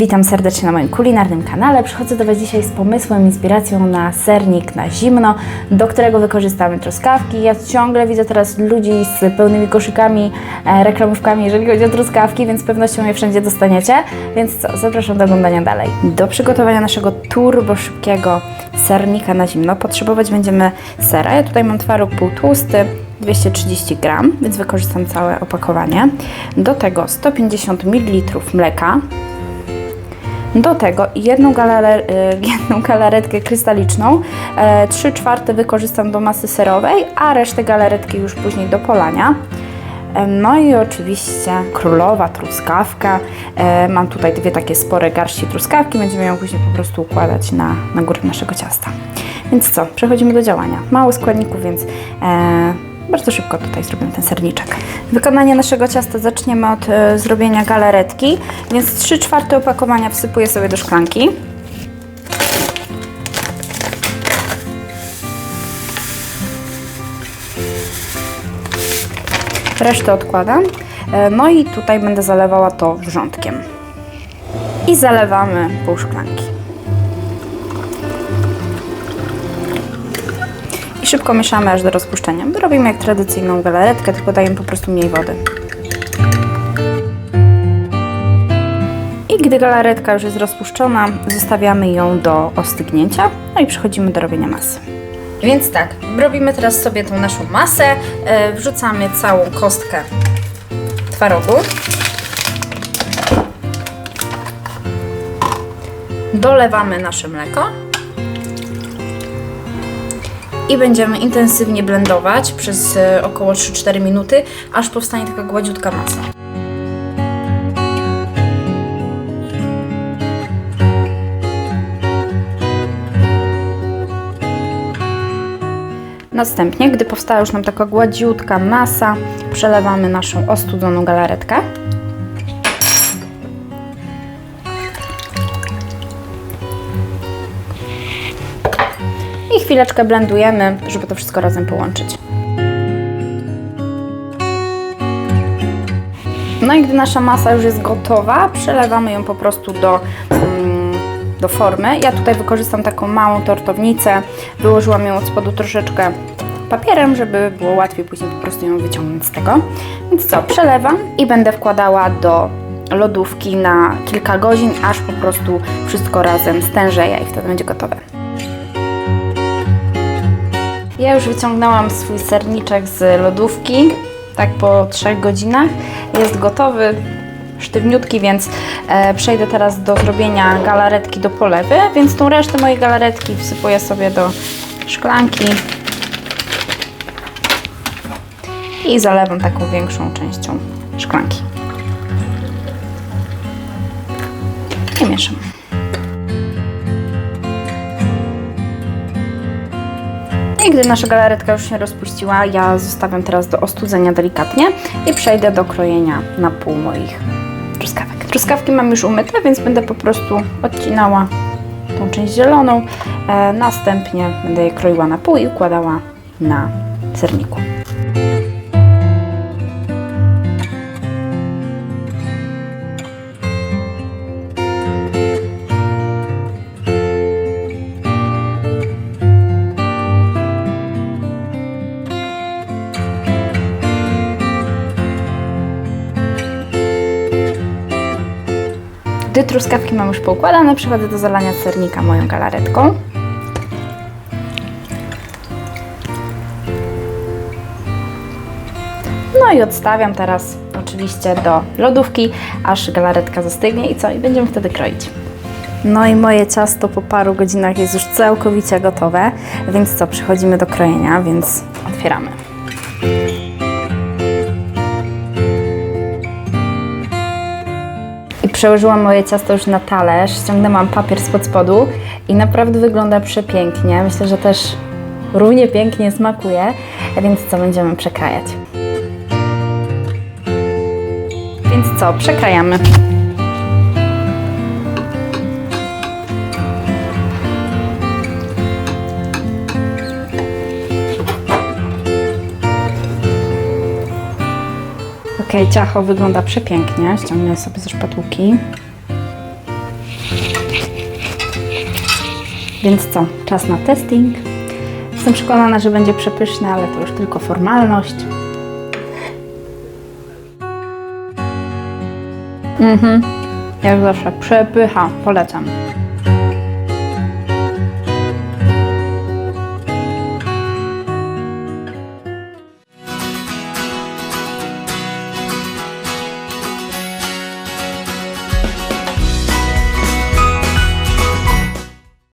Witam serdecznie na moim kulinarnym kanale. Przychodzę do Was dzisiaj z pomysłem, inspiracją na sernik na zimno, do którego wykorzystamy truskawki. Ja ciągle widzę teraz ludzi z pełnymi koszykami, e, reklamówkami, jeżeli chodzi o truskawki, więc z pewnością je wszędzie dostaniecie. Więc co, zapraszam do oglądania dalej. Do przygotowania naszego turbo szybkiego sernika na zimno potrzebować będziemy sera. Ja tutaj mam twaróg półtłusty, 230 gram, więc wykorzystam całe opakowanie. Do tego 150 ml mleka, do tego jedną, galare, y, jedną galaretkę krystaliczną, 3 czwarte wykorzystam do masy serowej, a resztę galaretki już później do polania. E, No i oczywiście królowa truskawka. E, Mam tutaj dwie takie spore garści truskawki, będziemy ją później po prostu układać na, na górę naszego ciasta. Więc co, przechodzimy do działania. Mało składników, więc e, bardzo szybko tutaj zrobimy ten serniczek. Wykonanie naszego ciasta zaczniemy od e, zrobienia galaretki, więc 3 czwarte opakowania wsypuję sobie do szklanki. Resztę odkładam. E, No i tutaj będę zalewała to wrzątkiem. I zalewamy pół szklanki. Szybko mieszamy aż do rozpuszczenia. Robimy jak tradycyjną galaretkę, tylko dajemy po prostu mniej wody. I gdy galaretka już jest rozpuszczona, zostawiamy ją do ostygnięcia, no i przechodzimy do robienia masy. Więc tak, robimy teraz sobie tą naszą masę, e, wrzucamy całą kostkę twarogu. Dolewamy nasze mleko i będziemy intensywnie blendować przez e, około 3-4 minuty, aż powstanie taka gładziutka masa. Następnie, gdy powstała już nam taka gładziutka masa, przelewamy naszą ostudzoną galaretkę. Chwileczkę blendujemy, żeby to wszystko razem połączyć. No i gdy nasza masa już jest gotowa, przelewamy ją po prostu do, mm, do formy. Ja tutaj wykorzystam taką małą tortownicę, wyłożyłam ją od spodu troszeczkę papierem, żeby było łatwiej później po prostu ją wyciągnąć z tego. Więc co, przelewam i będę wkładała do lodówki na kilka godzin, aż po prostu wszystko razem stężeje i wtedy będzie gotowe. Ja już wyciągnęłam swój serniczek z lodówki, tak po 3 godzinach. Jest gotowy, sztywniutki, więc e, przejdę teraz do zrobienia galaretki do polewy, więc tą resztę mojej galaretki wsypuję sobie do szklanki i zalewam taką większą częścią szklanki. I mieszam. I gdy nasza galaretka już się rozpuściła, ja zostawiam teraz do ostudzenia delikatnie i przejdę do krojenia na pół moich truskawek. Truskawki mam już umyte, więc będę po prostu odcinała tą część zieloną. E, następnie będę je kroiła na pół i układała na serniku. Gdy truskawki mam już poukładane, przechodzę do zalania sernika moją galaretką. No i odstawiam teraz oczywiście do lodówki, aż galaretka zastygnie i co? I będziemy wtedy kroić. No i moje ciasto po paru godzinach jest już całkowicie gotowe, więc co? Przechodzimy do krojenia, więc otwieramy. Przełożyłam moje ciasto już na talerz, ściągnęłam papier spod spodu i naprawdę wygląda przepięknie. Myślę, że też równie pięknie smakuje, więc co będziemy przekrajać. Więc co, przekrajamy. Ok, ciacho wygląda przepięknie. Ściągnę sobie ze szpatułki. Więc co? Czas na testing. Jestem przekonana, że będzie przepyszny, ale to już tylko formalność. Mhm. Jak zawsze, przepycha. Polecam.